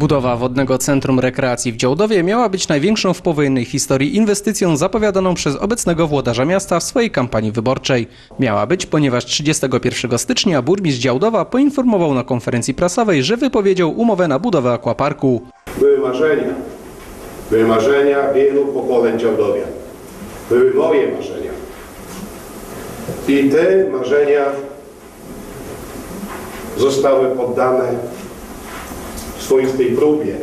Budowa wodnego centrum rekreacji w Działdowie miała być największą w powojennej historii inwestycją zapowiadaną przez obecnego włodarza miasta w swojej kampanii wyborczej. Miała być, ponieważ 31 stycznia burmistrz Działdowa poinformował na konferencji prasowej, że wypowiedział umowę na budowę akwaparku. Były marzenia. Były marzenia wielu pokoleń Działdowia. Były moje marzenia. I te marzenia zostały poddane swoistej próbie.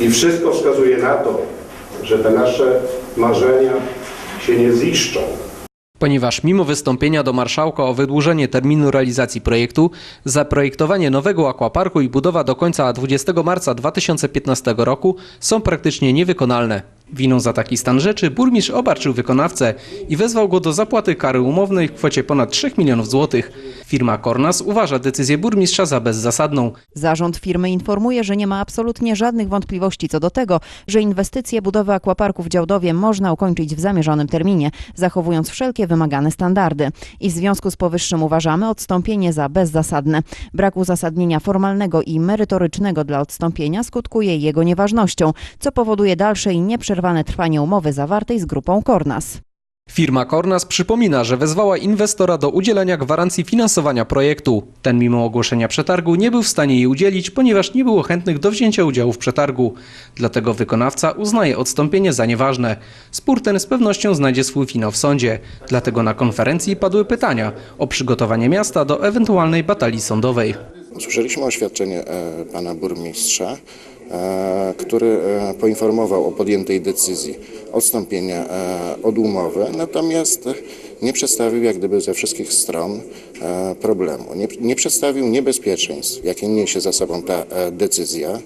I wszystko wskazuje na to, że te nasze marzenia się nie ziszczą. Ponieważ mimo wystąpienia do marszałka o wydłużenie terminu realizacji projektu, zaprojektowanie nowego akwaparku i budowa do końca 20 marca 2015 roku są praktycznie niewykonalne. Winą za taki stan rzeczy burmistrz obarczył wykonawcę i wezwał go do zapłaty kary umownej w kwocie ponad 3 milionów złotych. Firma Kornas uważa decyzję burmistrza za bezzasadną. Zarząd firmy informuje, że nie ma absolutnie żadnych wątpliwości co do tego, że inwestycje budowy akwaparku w Działdowie można ukończyć w zamierzonym terminie, zachowując wszelkie wymagane standardy. I w związku z powyższym uważamy odstąpienie za bezzasadne. Brak uzasadnienia formalnego i merytorycznego dla odstąpienia skutkuje jego nieważnością, co powoduje dalsze i nieprzerwane trwanie umowy zawartej z grupą Kornas. Firma Kornas przypomina, że wezwała inwestora do udzielenia gwarancji finansowania projektu. Ten mimo ogłoszenia przetargu nie był w stanie jej udzielić, ponieważ nie było chętnych do wzięcia udziału w przetargu. Dlatego wykonawca uznaje odstąpienie za nieważne. Spór ten z pewnością znajdzie swój finał w sądzie. Dlatego na konferencji padły pytania o przygotowanie miasta do ewentualnej batalii sądowej. Usłyszeliśmy oświadczenie e, pana burmistrza, który e, poinformował o podjętej decyzji odstąpienia e, od umowy, natomiast nie przedstawił jak gdyby ze wszystkich stron e, problemu. Nie, nie przedstawił niebezpieczeństw, jakie niesie za sobą ta e, decyzja.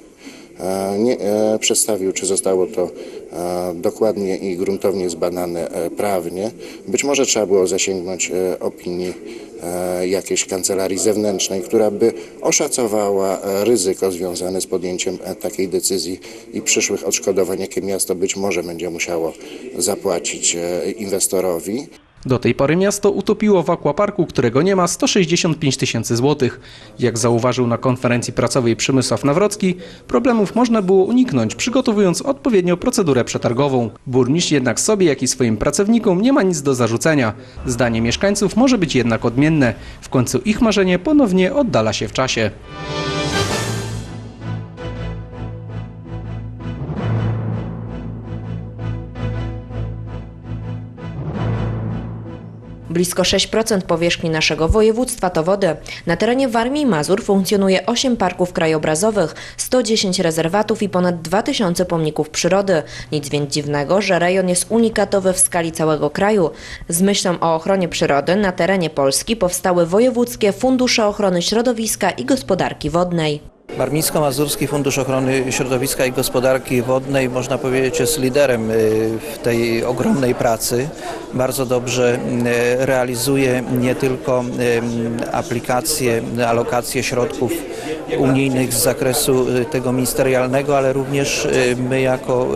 E, Nie e, przedstawił, czy zostało to e, dokładnie i gruntownie zbadane prawnie. Być może trzeba było zasięgnąć opinii jakiejś kancelarii zewnętrznej, która by oszacowała ryzyko związane z podjęciem takiej decyzji i przyszłych odszkodowań, jakie miasto być może będzie musiało zapłacić inwestorowi. Do tej pory miasto utopiło w akwaparku, którego nie ma 165 tysięcy złotych. Jak zauważył na konferencji prasowej Przemysław Nawrocki, problemów można było uniknąć, przygotowując odpowiednio procedurę przetargową. Burmistrz jednak sobie, jak i swoim pracownikom nie ma nic do zarzucenia. Zdanie mieszkańców może być jednak odmienne. W końcu ich marzenie ponownie oddala się w czasie. Blisko 6% powierzchni naszego województwa to wody. Na terenie Warmii i Mazur funkcjonuje 8 parków krajobrazowych, 110 rezerwatów i ponad 2000 pomników przyrody. Nic więc dziwnego, że rejon jest unikatowy w skali całego kraju. Z myślą o ochronie przyrody na terenie Polski powstały wojewódzkie fundusze ochrony środowiska i gospodarki wodnej. Warmińsko-Mazurski Fundusz Ochrony Środowiska i Gospodarki Wodnej można powiedzieć jest liderem y, w tej ogromnej pracy. Bardzo dobrze y, realizuje nie tylko y, aplikacje, alokacje środków unijnych z zakresu tego ministerialnego, ale również my jako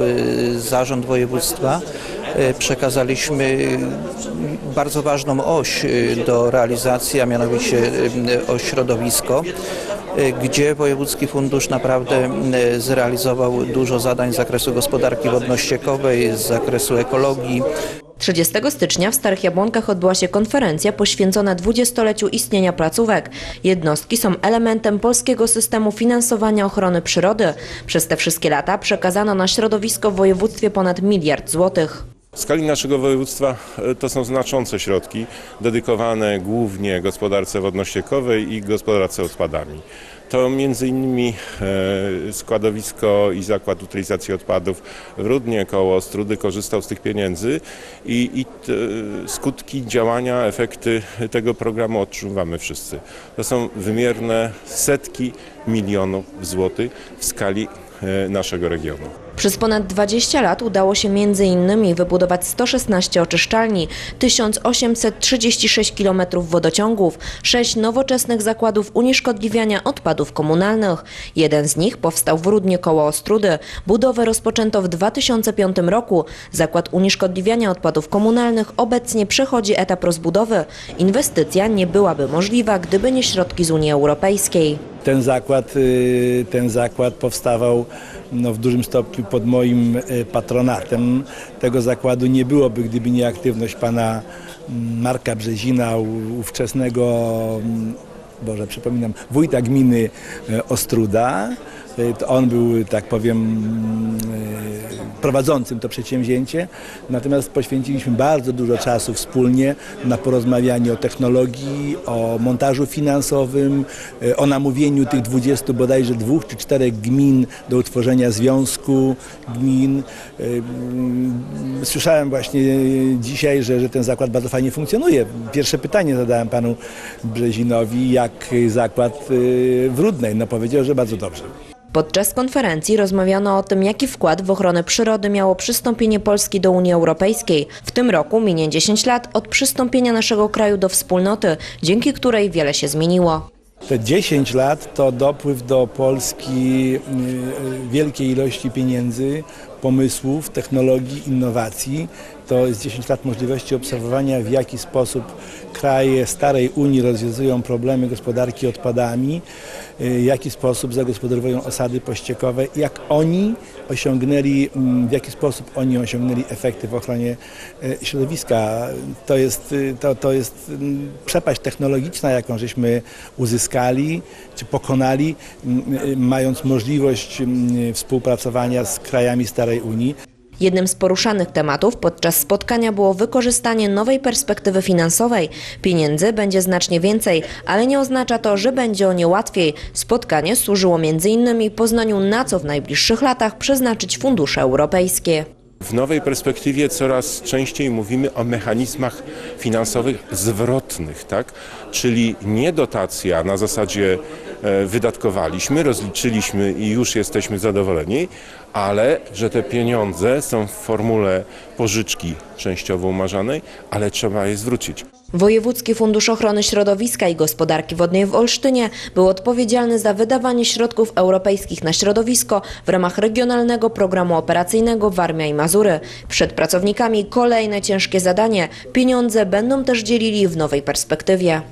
zarząd województwa przekazaliśmy bardzo ważną oś do realizacji, a mianowicie oś środowisko gdzie Wojewódzki Fundusz naprawdę y, zrealizował dużo zadań z zakresu gospodarki wodno-ściekowej, z zakresu ekologii. 30 stycznia w Starych Jabłonkach odbyła się konferencja poświęcona 20-leciu istnienia placówek. Jednostki są elementem polskiego systemu finansowania ochrony przyrody. Przez te wszystkie lata przekazano na środowisko w województwie ponad miliard złotych. W skali naszego województwa e, to są znaczące środki dedykowane głównie gospodarce wodno-ściekowej i gospodarce odpadami. To między innymi e, składowisko i zakład utylizacji odpadów w Rudnie koło Ostrudy korzystał z tych pieniędzy i, i skutki działania, efekty tego programu odczuwamy wszyscy. To są wymierne setki milionów złotych w skali e, naszego regionu. Przez ponad 20 lat udało się m.in. wybudować 116 oczyszczalni, 1836 km wodociągów, 6 nowoczesnych zakładów unieszkodliwiania odpadów komunalnych. Jeden z nich powstał w Rudnie koło Ostrudy. Budowę rozpoczęto w 2005 roku. Zakład unieszkodliwiania odpadów komunalnych obecnie przechodzi etap rozbudowy. Inwestycja nie byłaby możliwa, gdyby nie środki z Unii Europejskiej. Ten zakład, y, ten zakład powstawał no, w dużym stopniu pod moim y, patronatem. Tego zakładu nie byłoby, gdyby nie aktywność pana mm, Marka Brzezina, ówczesnego, mm, Boże, przypominam, wójta gminy y, Ostruda. Y, To on był, tak powiem, y, prowadzącym to przedsięwzięcie. Natomiast poświęciliśmy bardzo dużo czasu wspólnie na porozmawianie o technologii, o montażu finansowym, y, o namówieniu tych 20 bodajże dwóch czy czterech gmin do utworzenia związku gmin. Słyszałem właśnie dzisiaj, że, że ten zakład bardzo fajnie funkcjonuje. Pierwsze pytanie zadałem panu Brzezinowi, jak zakład w Rudnej. No powiedział, że bardzo dobrze. Podczas konferencji rozmawiano o tym, jaki wkład w ochronę przyrody miało przystąpienie Polski do Unii Europejskiej. W tym roku minie 10 lat od przystąpienia naszego kraju do wspólnoty, dzięki której wiele się zmieniło. Te 10 lat to dopływ do Polski y, wielkiej ilości pieniędzy, pomysłów, technologii, innowacji. To jest 10 lat możliwości obserwowania, w jaki sposób kraje starej Unii rozwiązują problemy gospodarki odpadami, y, w jaki sposób zagospodarowują osady pościekowe, jak oni osiągnęli, mm, w jaki sposób oni osiągnęli efekty w ochronie y, środowiska. To jest, y, to, to jest mm, przepaść technologiczna, jaką żeśmy uzyskali czy pokonali, mm, y, mając możliwość współpracowania z krajami starej Unii. Jednym z poruszanych tematów podczas spotkania było wykorzystanie nowej perspektywy finansowej. Pieniędzy będzie znacznie więcej, ale nie oznacza to, że będzie o nie łatwiej. Spotkanie służyło m.in. poznaniu na co w najbliższych latach przeznaczyć fundusze europejskie. W nowej perspektywie coraz częściej mówimy o mechanizmach finansowych zwrotnych, tak? czyli nie dotacja na zasadzie wydatkowaliśmy, rozliczyliśmy i już jesteśmy zadowoleni, ale że te pieniądze są w formule pożyczki częściowo umarzanej, ale trzeba je zwrócić. Wojewódzki Fundusz Ochrony Środowiska i Gospodarki Wodnej w Olsztynie był odpowiedzialny za wydawanie środków europejskich na środowisko w ramach Regionalnego Programu Operacyjnego Warmia i Mazury. Przed pracownikami kolejne ciężkie zadanie. Pieniądze będą też dzielili w nowej perspektywie.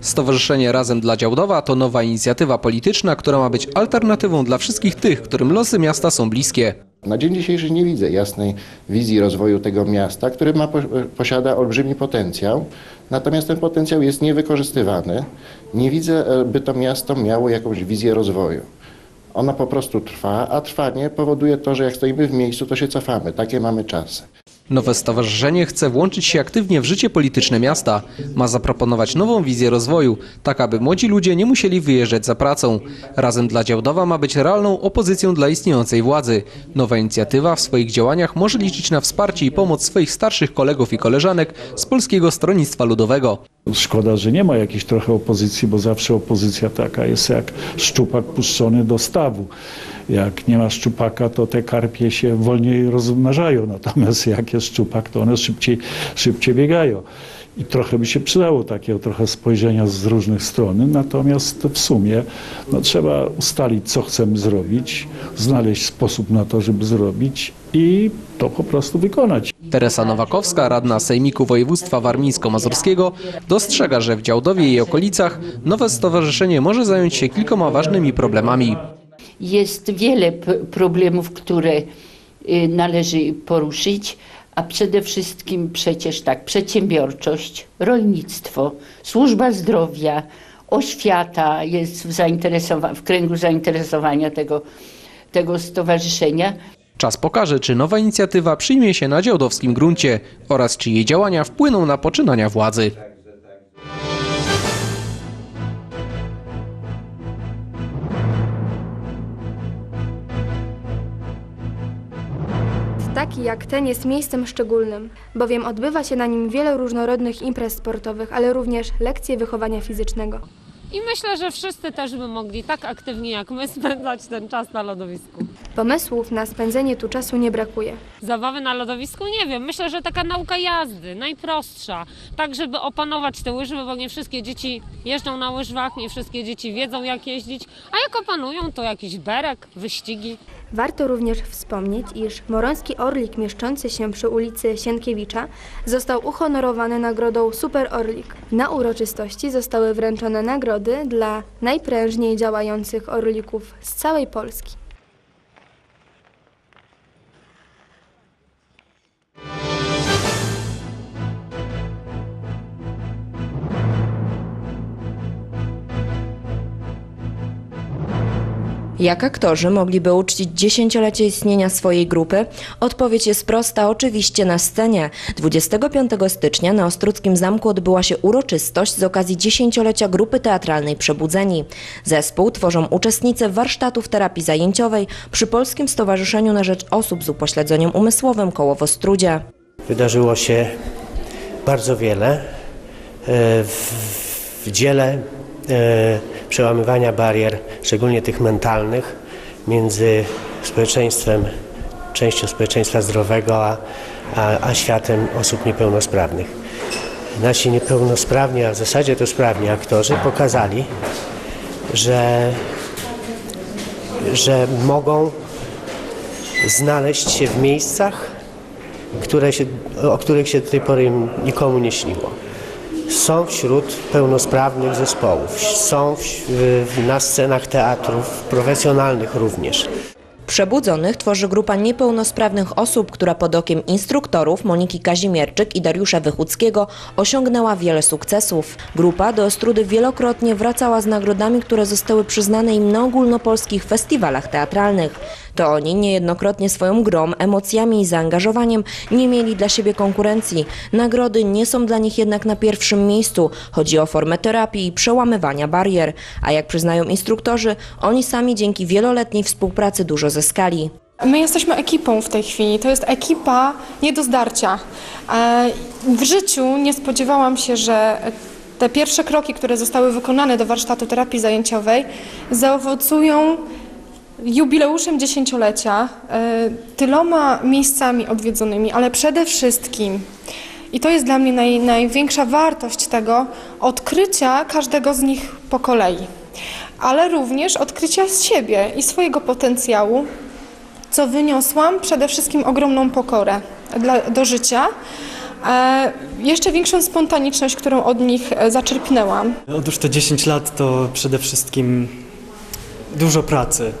Stowarzyszenie Razem dla Działdowa to nowa inicjatywa polityczna, która ma być alternatywą dla wszystkich tych, którym losy miasta są bliskie. Na dzień dzisiejszy nie widzę jasnej wizji rozwoju tego miasta, który ma, posiada olbrzymi potencjał, natomiast ten potencjał jest niewykorzystywany. Nie widzę, by to miasto miało jakąś wizję rozwoju. Ona po prostu trwa, a trwanie powoduje to, że jak stoimy w miejscu, to się cofamy. Takie mamy czasy. Nowe stowarzyszenie chce włączyć się aktywnie w życie polityczne miasta. Ma zaproponować nową wizję rozwoju, tak aby młodzi ludzie nie musieli wyjeżdżać za pracą. Razem dla Działdowa ma być realną opozycją dla istniejącej władzy. Nowa inicjatywa w swoich działaniach może liczyć na wsparcie i pomoc swoich starszych kolegów i koleżanek z Polskiego Stronnictwa Ludowego. Szkoda, że nie ma jakiejś trochę opozycji, bo zawsze opozycja taka jest jak szczupak puszczony do stawu. Jak nie ma szczupaka, to te karpie się wolniej rozmnażają, natomiast jak jest szczupak, to one szybciej, szybciej biegają. I trochę by się przydało takiego trochę spojrzenia z różnych stron, natomiast w sumie no, trzeba ustalić, co chcemy zrobić, znaleźć sposób na to, żeby zrobić i to po prostu wykonać. Teresa Nowakowska, radna Sejmiku Województwa Warmińsko-Mazurskiego, dostrzega, że w Działdowie i okolicach nowe stowarzyszenie może zająć się kilkoma ważnymi problemami. Jest wiele problemów, które y, należy poruszyć, a przede wszystkim przecież tak, przedsiębiorczość, rolnictwo, służba zdrowia, oświata jest w, zainteresowa- w kręgu zainteresowania tego, tego stowarzyszenia. Czas pokaże, czy nowa inicjatywa przyjmie się na działdowskim gruncie oraz czy jej działania wpłyną na poczynania władzy. Taki jak ten jest miejscem szczególnym, bowiem odbywa się na nim wiele różnorodnych imprez sportowych, ale również lekcje wychowania fizycznego. I myślę, że wszyscy też by mogli tak aktywnie jak my spędzać ten czas na lodowisku. Pomysłów na spędzenie tu czasu nie brakuje. Zabawy na lodowisku? Nie wiem. Myślę, że taka nauka jazdy, najprostsza. Tak, żeby opanować te łyżwy, bo nie wszystkie dzieci jeżdżą na łyżwach, nie wszystkie dzieci wiedzą jak jeździć, a jak opanują, to jakiś berek, wyścigi. Warto również wspomnieć, iż moroński orlik mieszczący się przy ulicy Sienkiewicza został uhonorowany nagrodą Super Orlik. Na uroczystości zostały wręczone nagrody dla najprężniej działających orlików z całej Polski. Jak aktorzy mogliby uczcić dziesięciolecie istnienia swojej grupy? Odpowiedź jest prosta, oczywiście na scenie. 25 stycznia na Ostruckim Zamku odbyła się uroczystość z okazji dziesięciolecia grupy teatralnej Przebudzeni. Zespół tworzą uczestnicy warsztatów terapii zajęciowej przy Polskim Stowarzyszeniu na Rzecz Osób z Upośledzeniem Umysłowym koło w Ostrudzie. Wydarzyło się bardzo wiele e, w, w dziele e, przełamywania barier, szczególnie tych mentalnych, między społeczeństwem, częścią społeczeństwa zdrowego, a, a, a światem osób niepełnosprawnych. Nasi niepełnosprawni, a w zasadzie to sprawni aktorzy pokazali, że, że mogą znaleźć się w miejscach, które się, o których się do tej pory nikomu nie śniło. Są wśród pełnosprawnych zespołów, są na scenach teatrów profesjonalnych również. Przebudzonych tworzy grupa niepełnosprawnych osób, która pod okiem instruktorów Moniki Kazimierczyk i Dariusza Wychuckiego osiągnęła wiele sukcesów. Grupa do Ostrudy wielokrotnie wracała z nagrodami, które zostały przyznane im na ogólnopolskich festiwalach teatralnych. To oni niejednokrotnie swoją grą, emocjami i zaangażowaniem nie mieli dla siebie konkurencji. Nagrody nie są dla nich jednak na pierwszym miejscu. Chodzi o formę terapii i przełamywania barier. A jak przyznają instruktorzy, oni sami dzięki wieloletniej współpracy dużo zyskali. My jesteśmy ekipą w tej chwili. To jest ekipa nie do zdarcia. E, W życiu nie spodziewałam się, że te pierwsze kroki, które zostały wykonane do warsztatu terapii zajęciowej, zaowocują jubileuszem dziesięciolecia, e, tyloma miejscami odwiedzonymi, ale przede wszystkim, i to jest dla mnie naj, największa wartość tego, odkrycia każdego z nich po kolei, ale również odkrycia z siebie i swojego potencjału, co wyniosłam przede wszystkim ogromną pokorę dla, do życia, e, jeszcze większą spontaniczność, którą od nich e, zaczerpnęłam. Otóż te 10 lat to przede wszystkim dużo pracy, y,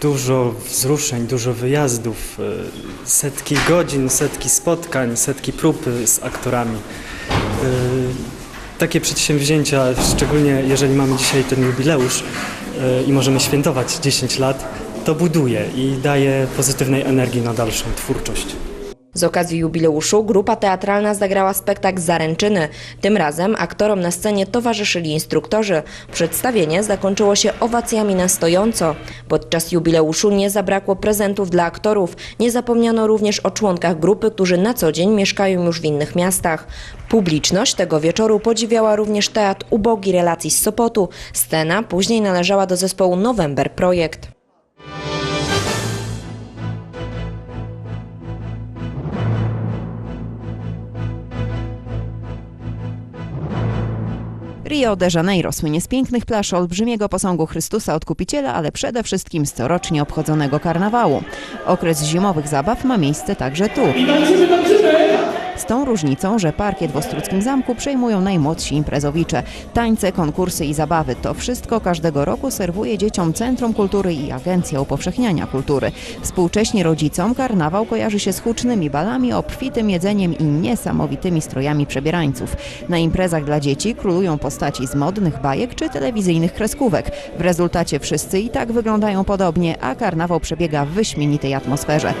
dużo wzruszeń, dużo wyjazdów, y, setki godzin, setki spotkań, setki prób z aktorami. Y, Takie przedsięwzięcia, szczególnie jeżeli mamy dzisiaj ten jubileusz i możemy świętować 10 lat, to buduje i daje pozytywnej energii na dalszą twórczość. Z okazji jubileuszu grupa teatralna zagrała spektakl Zaręczyny. Tym razem aktorom na scenie towarzyszyli instruktorzy. Przedstawienie zakończyło się owacjami na stojąco. Podczas jubileuszu nie zabrakło prezentów dla aktorów. Nie zapomniano również o członkach grupy, którzy na co dzień mieszkają już w innych miastach. Publiczność tego wieczoru podziwiała również teatr Ubogi Relacji z Sopotu. Scena później należała do zespołu November Projekt. Rio de Janeiro słynie z pięknych plaż, olbrzymiego posągu Chrystusa Odkupiciela, ale przede wszystkim z corocznie obchodzonego karnawału. Okres zimowych zabaw ma miejsce także tu. Z tą różnicą, że parkiet w Ostruckim Zamku przejmują najmłodsi imprezowicze. Tańce, konkursy i zabawy to wszystko każdego roku serwuje dzieciom Centrum Kultury i Agencja Upowszechniania Kultury. Współcześnie rodzicom karnawał kojarzy się z hucznymi balami, obfitym jedzeniem i niesamowitymi strojami przebierańców. Na imprezach dla dzieci królują postaci z modnych bajek czy telewizyjnych kreskówek. W rezultacie wszyscy i tak wyglądają podobnie, a karnawał przebiega w wyśmienitej atmosferze.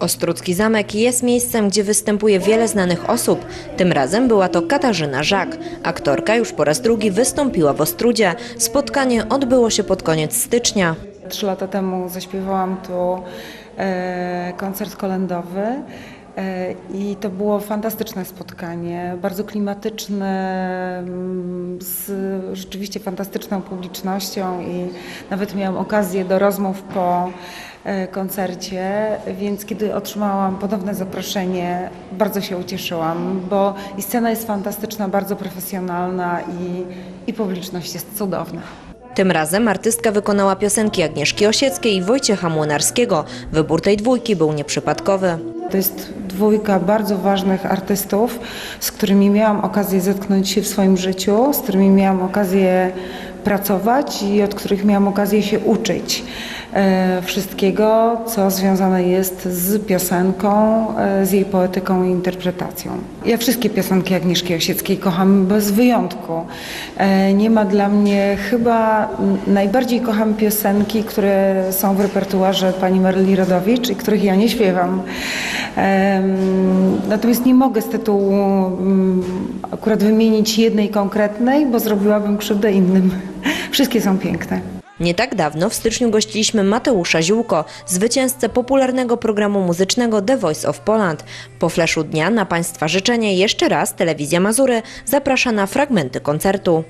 Ostrucki Zamek jest miejscem, gdzie występuje wiele znanych osób. Tym razem była to Katarzyna Żak. Aktorka już po raz drugi wystąpiła w Ostrudzie. Spotkanie odbyło się pod koniec stycznia. Trzy lata temu zaśpiewałam tu e, koncert kolendowy i to było fantastyczne spotkanie, bardzo klimatyczne, mm, z rzeczywiście fantastyczną publicznością i nawet miałam okazję do rozmów po e, koncercie, więc kiedy otrzymałam ponowne zaproszenie, bardzo się ucieszyłam, bo i scena jest fantastyczna, bardzo profesjonalna i, i publiczność jest cudowna. Tym razem artystka wykonała piosenki Agnieszki Osieckiej i Wojciecha Młynarskiego. Wybór tej dwójki był nieprzypadkowy. To jest dwójka bardzo ważnych artystów, z którymi miałam okazję zetknąć się w swoim życiu, z którymi miałam okazję pracować i od których miałam okazję się uczyć wszystkiego, co związane jest z piosenką, e, z jej poetyką i interpretacją. Ja wszystkie piosenki Agnieszki Osieckiej kocham bez wyjątku. E, Nie ma dla mnie chyba najbardziej kocham piosenki, które są w repertuarze pani Maryli Rodowicz i których ja nie śpiewam. Natomiast nie mogę z tytułu mm, akurat wymienić jednej konkretnej, bo zrobiłabym krzywdę innym. Wszystkie są piękne. Nie tak dawno w styczniu gościliśmy Mateusza Ziółko, zwycięzcę popularnego programu muzycznego The Voice of Poland. Po fleszu dnia na Państwa życzenie jeszcze raz Telewizja Mazury zaprasza na fragmenty koncertu.